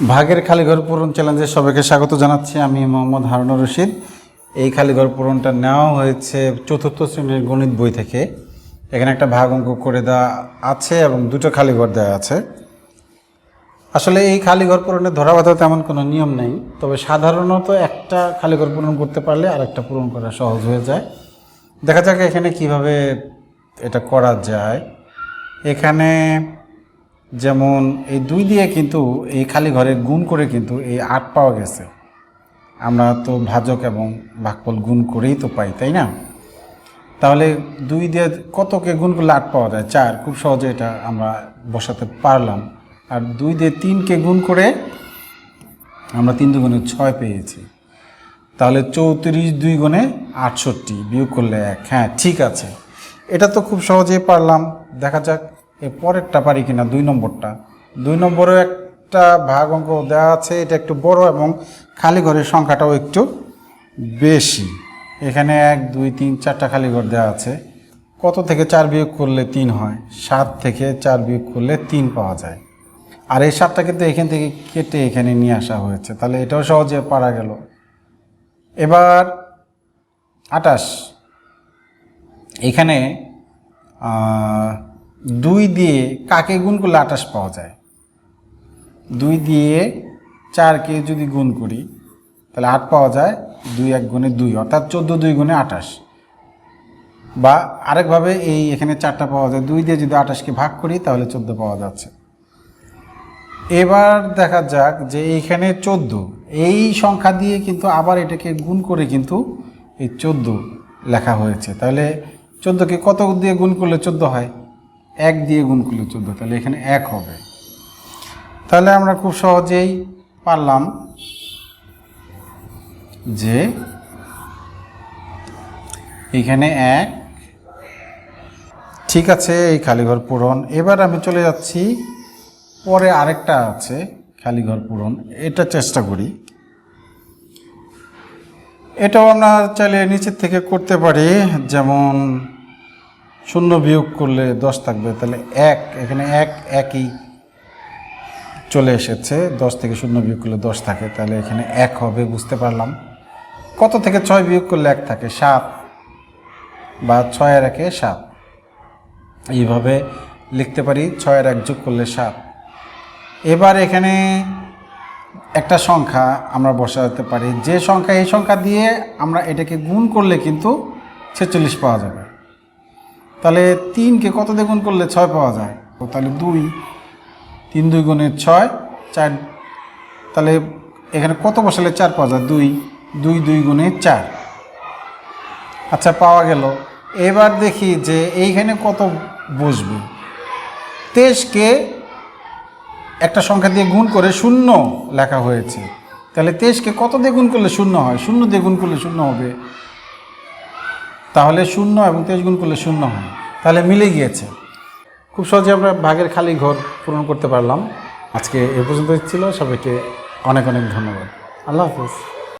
ভাগের খালিঘর পূরণ চ্যালেঞ্জে সবাইকে স্বাগত জানাচ্ছি। আমি মোহাম্মদ হারুনুর রশিদ। এই খালিঘর পূরণটা নেওয়া হয়েছে চতুর্থ শ্রেণির গণিত বই থেকে। এখানে একটা ভাগ অঙ্ক করে দেওয়া আছে এবং দুটো খালিঘর দেওয়া আছে। আসলে এই খালিঘর পূরণে ধরা বাঁধা তেমন কোনো নিয়ম নেই, তবে সাধারণত একটা খালিঘর পূরণ করতে পারলে আরেকটা পূরণ করা সহজ হয়ে যায়। দেখা যাক এখানে কীভাবে এটা করা যায়। এখানে যেমন এই দুই দিয়ে কিন্তু এই খালি ঘরে গুণ করে কিন্তু এই আট পাওয়া গেছে। আমরা তো ভাজক এবং ভাগফল গুণ করেই তো পাই, তাই না? তাহলে দুই দিয়ে কতকে গুণ করলে আট পাওয়া যায়? চার, খুব সহজে এটা আমরা বসাতে পারলাম। আর দুই দিয়ে তিনকে গুণ করে আমরা তিন দুগুণে ছয় পেয়েছি। তাহলে চৌত্রিশ দুই গুণে আটষট্টি বিয়োগ করলে এক। হ্যাঁ ঠিক আছে। এটা তো খুব সহজেই পারলাম। দেখা যাক এর পরেরটা পারি কিনা? দুই নম্বরটা। দুই নম্বরেও একটা ভাগ অঙ্ক দেওয়া আছে, এটা একটু বড় এবং খালি ঘরের সংখ্যাটাও একটু বেশি। এখানে এক, দুই, তিন, চারটা খালি ঘর দেওয়া আছে। কত থেকে চার বিয়োগ করলে তিন হয়? সাত থেকে চার বিয়োগ করলে তিন পাওয়া যায়। আর এই সাতটা কিন্তু এখান থেকে কেটে এখানে নিয়ে আসা হয়েছে। তাহলে এটাও সহজে পারা গেল। এবার আটাশ। এখানে দুই দিয়ে কাকে গুণ করলে আটাশ পাওয়া যায়? দুই দিয়ে চারকে যদি গুণ করি, তাহলে আট পাওয়া যায়, দুই এক গুণে দুই, অর্থাৎ চোদ্দ দুই গুণে আটাশ বা আরেকভাবে এই এখানে চারটা পাওয়া যায়, দুই দিয়ে যদি আটাশকে ভাগ করি, তাহলে চোদ্দ পাওয়া যাচ্ছে। এবার দেখা যাক যে এইখানে চোদ্দ, এই সংখ্যা দিয়ে কিন্তু আবার এটাকে গুণ করে কিন্তু এই চোদ্দ লেখা হয়েছে। তাহলে চোদ্দোকে কত দিয়ে গুণ করলে চোদ্দ হয়? এক দিয়ে গুণ করলে চোদ্দ, তাহলে এখানে এক হবে। তাহলে আমরা খুব সহজেই পারলাম যে এখানে এক, ঠিক আছে, এই খালিঘর পূরণ। এবার আমি চলে যাচ্ছি, পরে আরেকটা আছে, খালিঘর পূরণ। এটা চেষ্টা করি। এটাও আমরা চাইলে নিচের থেকে করতে পারি, যেমন শূন্য বিয়োগ করলে দশ থাকবে, তাহলে এক, এখানে এক, একই চলে এসেছে, দশ থেকে শূন্য বিয়োগ করলে দশ থাকে, তাহলে এখানে এক হবে, বুঝতে পারলাম। কত থেকে ছয় বিয়োগ করলে এক থাকে? সাত বা ছয়ের একে সাত। এইভাবে লিখতে পারি ছয়ের এক যোগ করলে সাত। এবার এখানে একটা সংখ্যা আমরা বসাতে পারি, যে সংখ্যা, এই সংখ্যা দিয়ে আমরা এটাকে গুণ করলে কিন্তু ছেচল্লিশ পাওয়া যাবে। তাহলে তিনকে কত দিয়ে গুণ করলে ছয় পাওয়া যায়? তো তাহলে দুই, তিন দুই গুণের ছয়, চার, তাহলে এখানে কত বসালে চার পাওয়া যায়? দুই দুই দুই গুণে চার। আচ্ছা পাওয়া গেল। এবার দেখি যে এইখানে কত বসবে? তেইশকে একটা সংখ্যা দিয়ে গুণ করে শূন্য লেখা হয়েছে। তাহলে তেইশকে কত দিয়ে গুণ করলে শূন্য হয়? শূন্য দিয়ে গুণ করলে শূন্য হবে। তাহলে শূন্য এবং তেইশ গুণ করলে শূন্য হয়। তাহলে মিলে গিয়েছে। খুব সহজে আমরা ভাগের খালি ঘর পূরণ করতে পারলাম। আজকে এ পর্যন্ত ছিল। সবাইকে অনেক অনেক ধন্যবাদ। আল্লাহ হাফিজ।